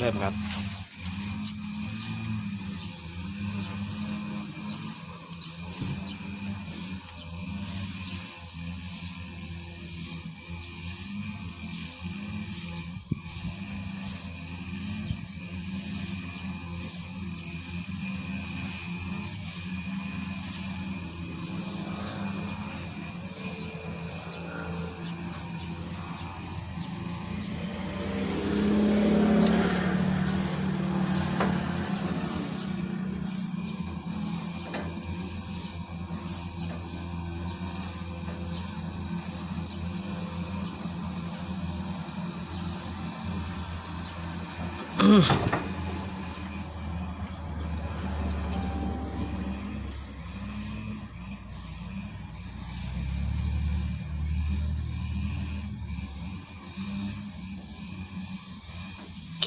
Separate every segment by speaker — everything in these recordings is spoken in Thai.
Speaker 1: เริ่มครับ คลิ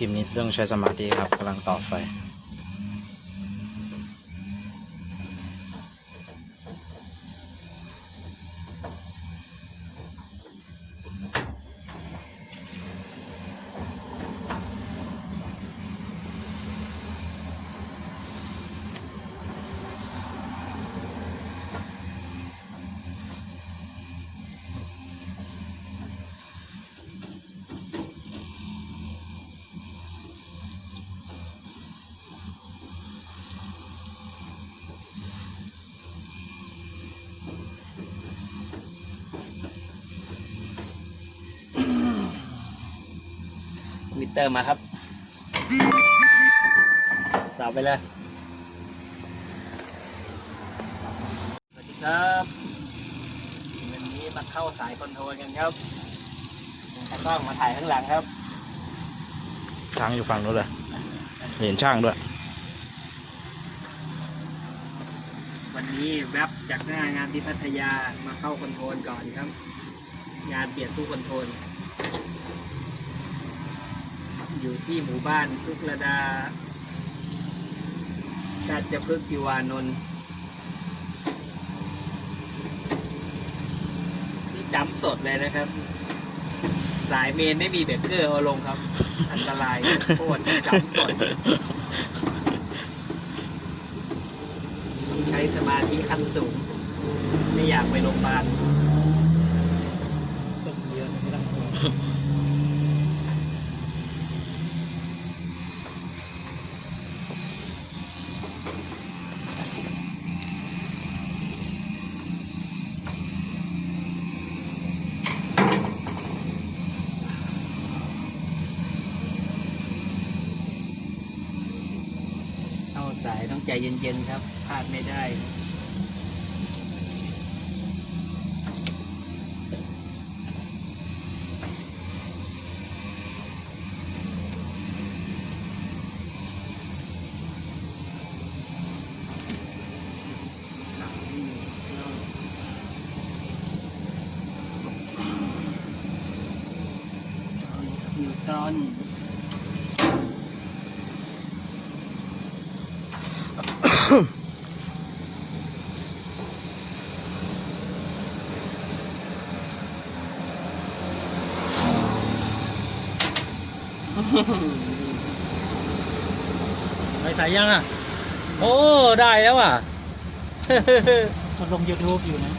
Speaker 1: ปนี้เรื่องใช้สมาธิครับกำลังต่อไฟ
Speaker 2: มิเตอร์มาครับ สับไปเลยสวัสดีครับวันนี้มาเข้าสายคอนโทรลกันครับตากล้องมาถ่ายข้างหลังครับ
Speaker 1: ช่างอยู่ฝั่งนู้นเลย เห็นช่างด้วย
Speaker 2: วันนี้แวบจากหน้างานที่พัทยามาเข้าคอนโทรลก่อนครับ งานเปลี่ยนตู้คอนโทรล อยู่ที่หมู่บ้านทุกระดาราชพฤกษ์จิวานนท์นี่จำสดเลยนะครับ สายเมนไม่มีเบรกเกอร์เอาลงครับ อันตรายโคตรจำสด ใช้สมาธิขั้นสูง ไม่อยากไปโรงพยาบาลเข้า สายต้องใจเย็นๆครับพลาดไม่ได้นิวตรอน
Speaker 3: ไปใส่ยังอะ โอ้ ได้แล้วอะ
Speaker 2: ทดลง YouTube อยู่นะ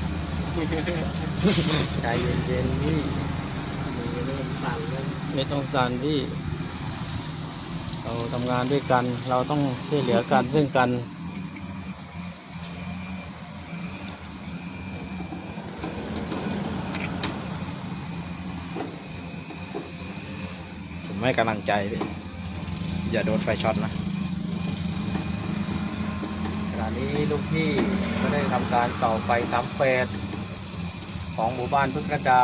Speaker 3: ใจเย็นๆพี่
Speaker 2: มือเริ่มสั่นเริ่ม
Speaker 3: ไม่ต้องการพี่ เราทำงานด้วยกัน เราต้องช่วยเหลือกันซึ่งกัน
Speaker 1: ให้กำลังใจ อย่าโดนไฟช็อตนะ
Speaker 3: ขณะนี้ลูกพี่ก็ได้ทำการต่อไฟสามเฟสของหมู่บ้านพึ่งกระดา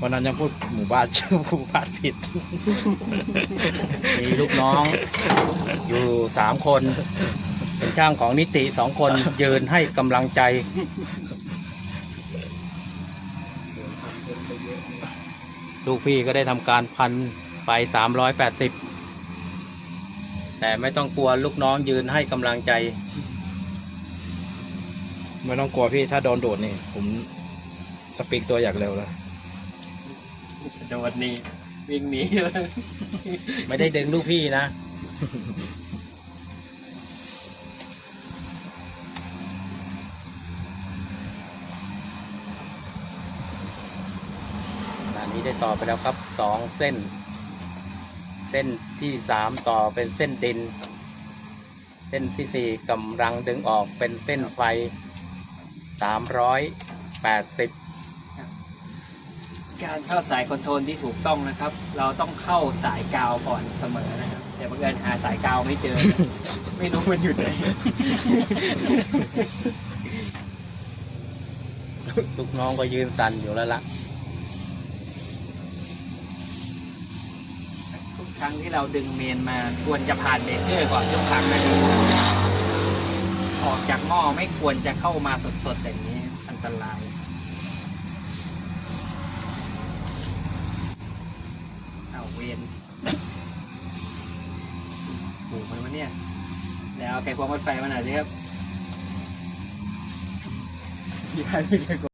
Speaker 1: วันนั้นยังพูดหมู่บ้านชื่อหมู่บ้านผิด
Speaker 3: มีลูกน้องอยู่สามคน เป็นช่างของนิติสองคนยืนให้กำลังใจ ลูกพี่ก็ได้ทำการพันไปสามร้อยแปดสิบแต่ไม่ต้องกลัวลูกน้องยืนให้กำลังใจ
Speaker 1: ไม่ต้องกลัวพี่ถ้าโดนโดดนี่ ผมสปีกตัวอย่างเร็วเลย
Speaker 2: โดดนี่วิ่งหนีเลย
Speaker 3: ไม่ได้ดึงลูกพี่นะ อันนี้ได้ต่อไปแล้วครับสองเส้น เส้นที่สามต่อเป็นเส้นดิน เส้นที่สี่กำลังดึงออกเป็นเส้นไฟสามร้อยแปดสิบ
Speaker 2: การเข้าสายคอนโทรลที่ถูกต้องนะครับ เราต้องเข้าสายกาวก่อนเสมอนะครับแต่บังเอิญหาสายกาวไม่เจอ ไม่รู้มันอยู่ไหน
Speaker 3: ลูกน้องก็ยืนสั่นอยู่แล้วล่ะ
Speaker 2: ครั้งที่เราดึงเมนมาควรจะผ่านเบรกเกอร์ก่อนทุกครั้งนะครับออกจากหม้อไม่ควรจะเข้ามาสดๆอย่างนี้อันตรายเอาเวนถูกไหมวะเนี่ยแล้วเอาไก่ควงรถไฟมาหน่อยสิครับย้ายไปไกลกว่